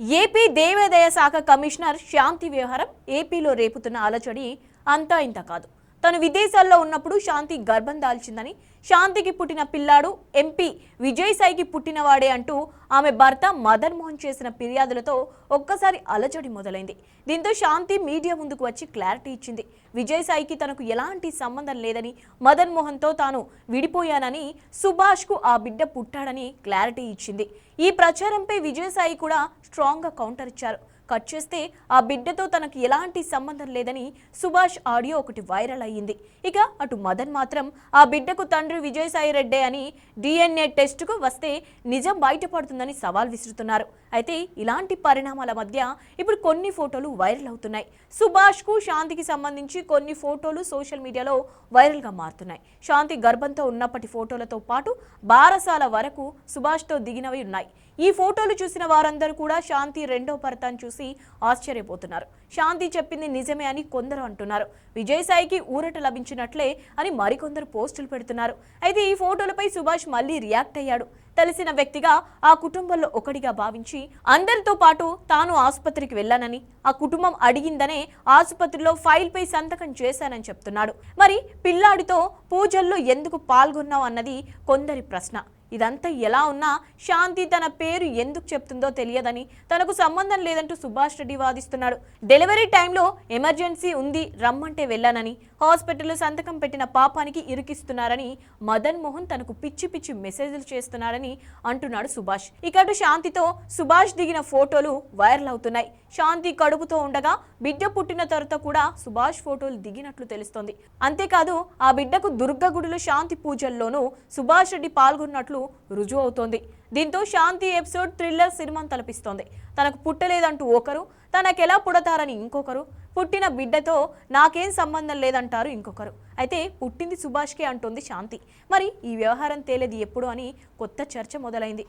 AP దేవాదాయ శాఖ commissioner శాంతి వ్యవహారం ఏపీలో రేపుతున్న అలచడి అంతా ఇంత కాదు. తను విదేశాల్లో ఉన్నప్పుడు శాంతి గర్భం దాల్చిందని శాంతికి పుట్టిన పిల్లాడు ఎంపీ విజయసాయికి పుట్టినవాడే అంటూ ఆమె భర్త మదన్ మోహన్ చేసిన ఫిర్యాదులతో ఒక్కసారి అలజడి మొదలైంది. దీంతో శాంతి మీడియా ముందుకు వచ్చి క్లారిటీ ఇచ్చింది. విజయసాయికి తనకు ఎలాంటి సంబంధం లేదని మదన్ మోహన్తో తాను విడిపోయానని సుభాష్కు ఆ బిడ్డ పుట్టాడని క్లారిటీ ఇచ్చింది. ఈ ప్రచారంపై విజయసాయి కూడా స్ట్రాంగ్గా కౌంటర్ ఇచ్చారు. కట్ చేస్తే ఆ బిడ్డతో తనకు ఎలాంటి సంబంధం లేదని సుభాష్ ఆడియో ఒకటి వైరల్ అయ్యింది. ఇక అటు మదన్ మాత్రం ఆ బిడ్డకు తండ్రి విజయసాయి రెడ్డే అని డిఎన్ఏ టెస్టుకు వస్తే నిజం బయటపడుతుందని సవాల్ విసురుతున్నారు. అయితే ఇలాంటి పరిణామాల మధ్య ఇప్పుడు కొన్ని ఫోటోలు వైరల్ అవుతున్నాయి. సుభాష్కు శాంతికి సంబంధించి కొన్ని ఫోటోలు సోషల్ మీడియాలో వైరల్గా మారుతున్నాయి. శాంతి గర్భంతో ఉన్నప్పటి ఫోటోలతో పాటు బారసాల వరకు సుభాష్తో దిగినవి ఉన్నాయి. ఈ ఫోటోలు చూసిన వారందరూ కూడా శాంతి రెండో భర్తను చూసి ఆశ్చర్యపోతున్నారు. శాంతి చెప్పింది నిజమే అని కొందరు అంటున్నారు. విజయసాయికి ఊరట లభించినట్లే అని మరికొందరు పోస్టులు పెడుతున్నారు. అయితే ఈ ఫోటోలపై సుభాష్ మళ్ళీ రియాక్ట్ అయ్యాడు. తెలిసిన వ్యక్తిగా ఆ కుటుంబంలో ఒకటిగా భావించి అందరితో పాటు తాను ఆసుపత్రికి వెళ్ళానని ఆ కుటుంబం అడిగిందనే ఆసుపత్రిలో ఫైల్పై సంతకం చేశానని చెప్తున్నాడు. మరి పిల్లాడితో పూజల్లో ఎందుకు పాల్గొన్నావు అన్నది కొందరి ప్రశ్న. ఇదంతా ఎలా ఉన్నా శాంతి తన పేరు ఎందుకు చెప్తుందో తెలియదని తనకు సంబంధం లేదంటూ సుభాష్ రెడ్డి వాదిస్తున్నాడు. డెలివరీ టైంలో ఎమర్జెన్సీ ఉంది రమ్మంటే వెళ్ళానని హాస్పిటల్లో సంతకం పెట్టిన పాపానికి ఇరికిస్తున్నారని మదన్ మోహన్ తనకు పిచ్చి పిచ్చి మెసేజ్లు చేస్తున్నారని అంటున్నాడు సుభాష్. ఇకటు శాంతితో సుభాష్ దిగిన ఫోటోలు వైరల్ అవుతున్నాయి. శాంతి కడుపుతో ఉండగా బిడ్డ పుట్టిన తర్వాత కూడా సుభాష్ ఫోటోలు దిగినట్లు తెలుస్తోంది. అంతేకాదు ఆ బిడ్డకు దుర్గగుడిలో శాంతి పూజల్లోనూ సుభాష్ రెడ్డి పాల్గొన్నట్లు రుజువు అవుతోంది దీంతో శాంతి ఎపిసోడ్ థ్రిల్లర్ సినిమాను తలపిస్తోంది. తనకు పుట్టలేదంటూ ఒకరు తనకెలా పుడతారని ఇంకొకరు పుట్టిన బిడ్డతో నాకేం సంబంధం లేదంటారు ఇంకొకరు. అయితే పుట్టింది సుభాష్కే అంటోంది శాంతి. మరి ఈ వ్యవహారం తేలేది ఎప్పుడు అని కొత్త చర్చ మొదలైంది.